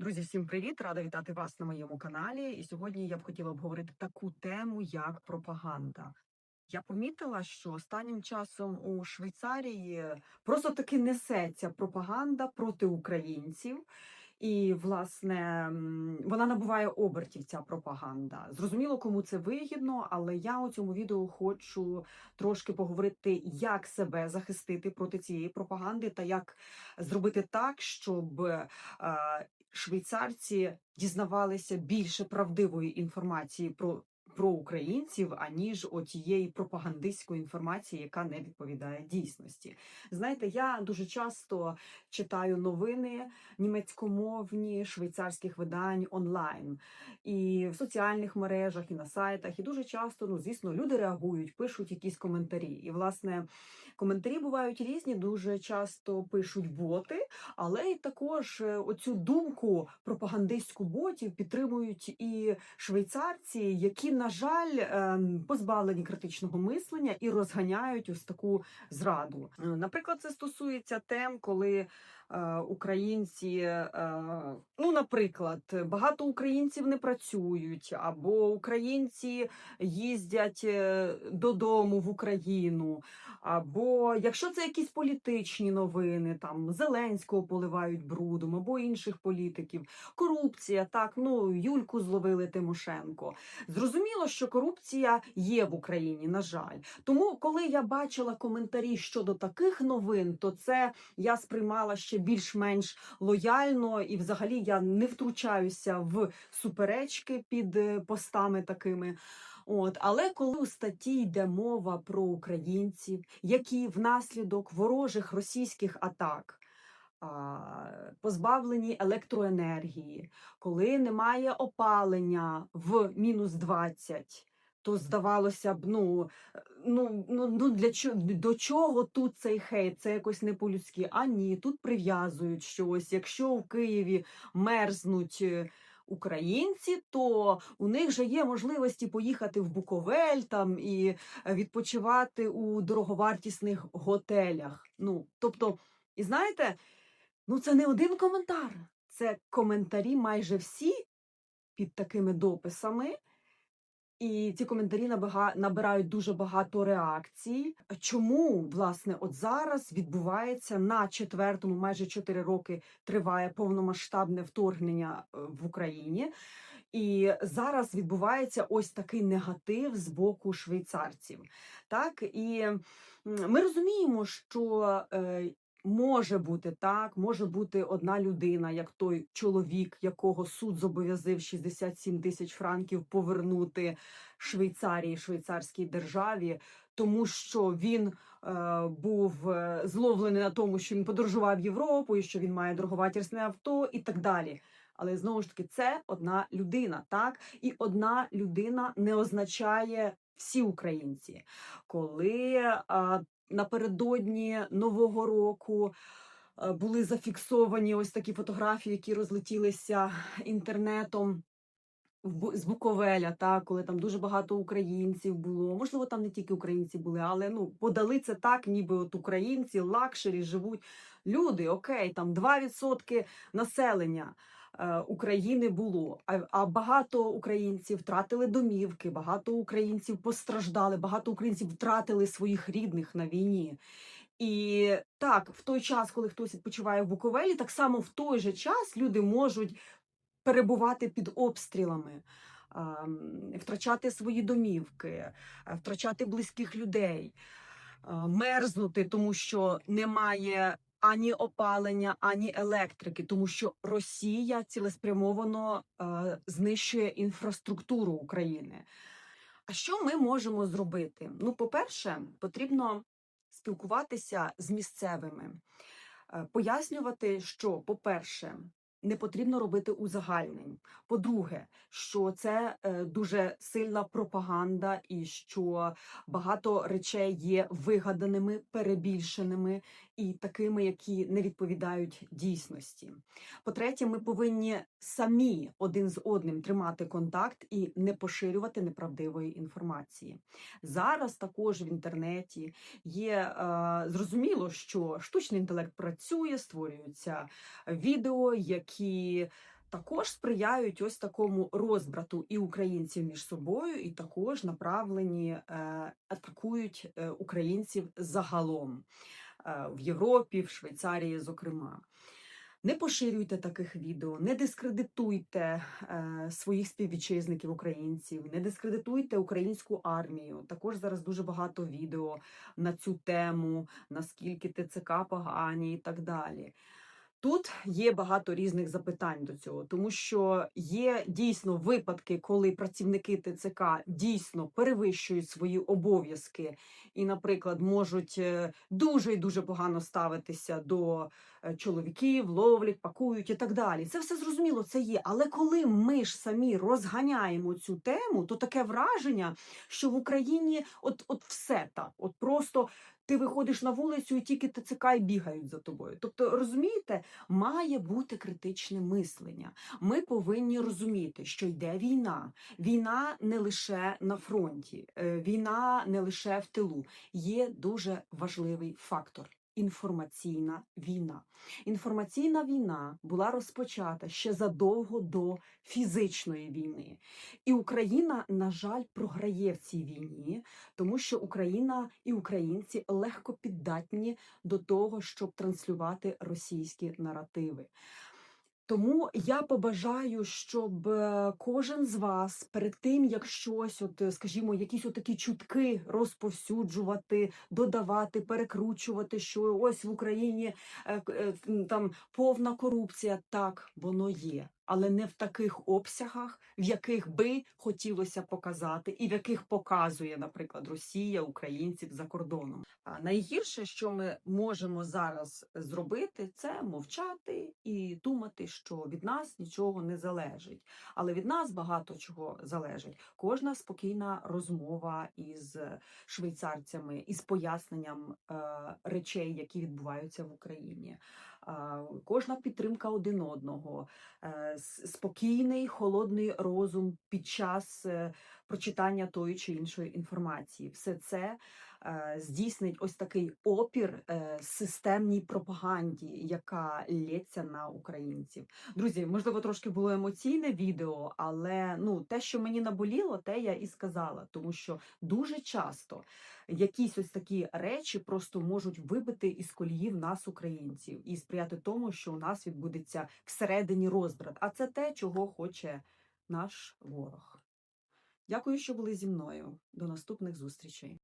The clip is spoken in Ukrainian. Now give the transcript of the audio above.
Друзі, всім привіт! Рада вітати вас на моєму каналі. І сьогодні я б хотіла обговорити таку тему, як пропаганда. Я помітила, що останнім часом у Швейцарії просто таки несеться пропаганда проти українців. І, власне, вона набуває обертів, ця пропаганда. Зрозуміло, кому це вигідно, але я у цьому відео хочу трошки поговорити, як себе захистити проти цієї пропаганди та як зробити так, щоб е, швейцарці дізнавалися більше правдивої інформації про. Про українців, аніж отієї пропагандистської інформації, яка не відповідає дійсності. Знаєте, я дуже часто читаю новини німецькомовні швейцарських видань онлайн і в соціальних мережах, і на сайтах. І дуже часто, ну звісно, люди реагують, пишуть якісь коментарі. І власне коментарі бувають різні. Дуже часто пишуть боти, але й також е, оцю думку пропагандистську ботів підтримують і швейцарці, які, на жаль, ем, позбавлені критичного мислення і розганяють ось таку зраду. Е, Наприклад, це стосується тем, коли українці, е, ну, наприклад, багато українців не працюють, або українці їздять е, додому в Україну, або якщо це якісь політичні новини, там Зеленського поливають брудом, або інших політиків, корупція, так, ну Юльку зловили Тимошенко. Зрозуміло, що корупція є в Україні, на жаль. Тому, коли я бачила коментарі щодо таких новин, то це я сприймала ще більш-менш лояльно, і взагалі я не втручаюся в суперечки під е, постами такими. От, але коли у статті йде мова про українців, які внаслідок ворожих російських атак позбавлені електроенергії, коли немає опалення в мінус 20, то здавалося б, ну, ну, ну, ну для чого до чого тут цей хейт? Це якось не по-людськи. А ні, тут прив'язують щось. Якщо в Києві мерзнуть. е, Українці, то у них же є можливості поїхати в Буковель там і е, відпочивати у дороговартісних готелях. Ну, тобто, і знаєте, ну це не один коментар, це коментарі майже всі під такими дописами. І ці коментарі набирають дуже багато реакцій. Чому власне от зараз відбувається на четвертому, майже чотири роки триває повномасштабне вторгнення е, в Україні, і зараз відбувається ось такий негатив з боку швейцарців. Так і ми розуміємо, що е, може бути так, може бути одна людина, як той чоловік, якого суд зобов'язив 67 тисяч франків повернути Швейцарії, швейцарській державі, тому що він е, був е, зловлений на тому, що він подорожував Європою, що він має дороговартісне авто і так далі. Але знову ж таки, це одна людина, так і одна людина не означає всі українці. Коли а, напередодні нового року е, були зафіксовані ось такі фотографії, які розлетілися інтернетом. З Буковеля, так, коли там дуже багато українців було. Можливо, там не тільки українці були, але ну подали це так, ніби от українці, лакшері живуть. Люди, окей, там 2% населення України було. А, багато українців втратили домівки, багато українців постраждали, багато українців втратили своїх рідних на війні. І так, в той час, коли хтось відпочиває в Буковелі, так само в той же час люди можуть перебувати під обстрілами. Втрачати свої домівки, втрачати близьких людей, мерзнути, тому що немає ані опалення, ані електрики, тому що Росія цілеспрямовано е, знищує інфраструктуру України. А що ми можемо зробити? Ну, по-перше, потрібно спілкуватися з місцевими, е, пояснювати, що, по-перше, не потрібно робити узагальнень. По-друге, що це е, дуже сильна пропаганда, і що багато речей є вигаданими, перебільшеними і такими, які не відповідають дійсності. По-третє, ми повинні самі один з одним тримати контакт і не поширювати неправдивої інформації. Зараз також в інтернеті є е, зрозуміло, що штучний інтелект працює, створюються відео, які також сприяють ось такому розбрату і українців між собою, і також направлені е, атакують е, українців загалом е, в Європі, в Швейцарії, зокрема. Не поширюйте таких відео, не дискредитуйте е, своїх співвітчизників українців, не дискредитуйте українську армію. Також зараз дуже багато відео на цю тему, наскільки ТЦК погані і так далі. Тут є багато різних запитань до цього, тому що є дійсно випадки, коли працівники ТЦК дійсно перевищують свої обов'язки і, наприклад, можуть е, дуже і дуже погано ставитися до е, чоловіків, ловлять, пакують і так далі. Це все зрозуміло, це є. Але коли ми ж самі розганяємо цю тему, то таке враження, що в Україні от, от все так, от просто. Ти виходиш на вулицю і тільки ТЦК і бігають за тобою. Тобто, розумієте, має бути критичне мислення. Ми повинні розуміти, що йде війна. Війна не лише на фронті, е, війна не лише в тилу. Є дуже важливий фактор. Інформаційна війна. Інформаційна війна була розпочата ще задовго до фізичної війни. І Україна, на жаль, програє в цій війні, тому що Україна і українці легко піддатні до того, щоб транслювати російські наративи. Тому я побажаю, щоб е, кожен з вас перед тим, як щось, от е, скажімо, якісь отакі чутки розповсюджувати, додавати, перекручувати, що ось в Україні е, там повна корупція. Так, воно є, але не в таких обсягах, в яких би хотілося показати, і в яких показує, наприклад, Росія українців за кордоном. А найгірше, що ми можемо зараз зробити, це мовчати і думати, що від нас нічого не залежить. Але від нас багато чого залежить. Кожна спокійна розмова із швейцарцями, із поясненням е, речей, які відбуваються в Україні. Кожна підтримка один одного, е, спокійний, холодний розум під час е, прочитання тої чи іншої інформації. Все це здійснить ось такий опір е, системній пропаганді, яка лється на українців. Друзі, можливо, трошки було емоційне відео, але ну те, що мені наболіло, те я і сказала, тому що дуже часто якісь ось такі речі просто можуть вибити із коліїв нас, українців, і сприяти тому, що у нас відбудеться всередині розбрат. А це те, чого хоче наш ворог. Дякую, що були зі мною. До наступних зустрічей.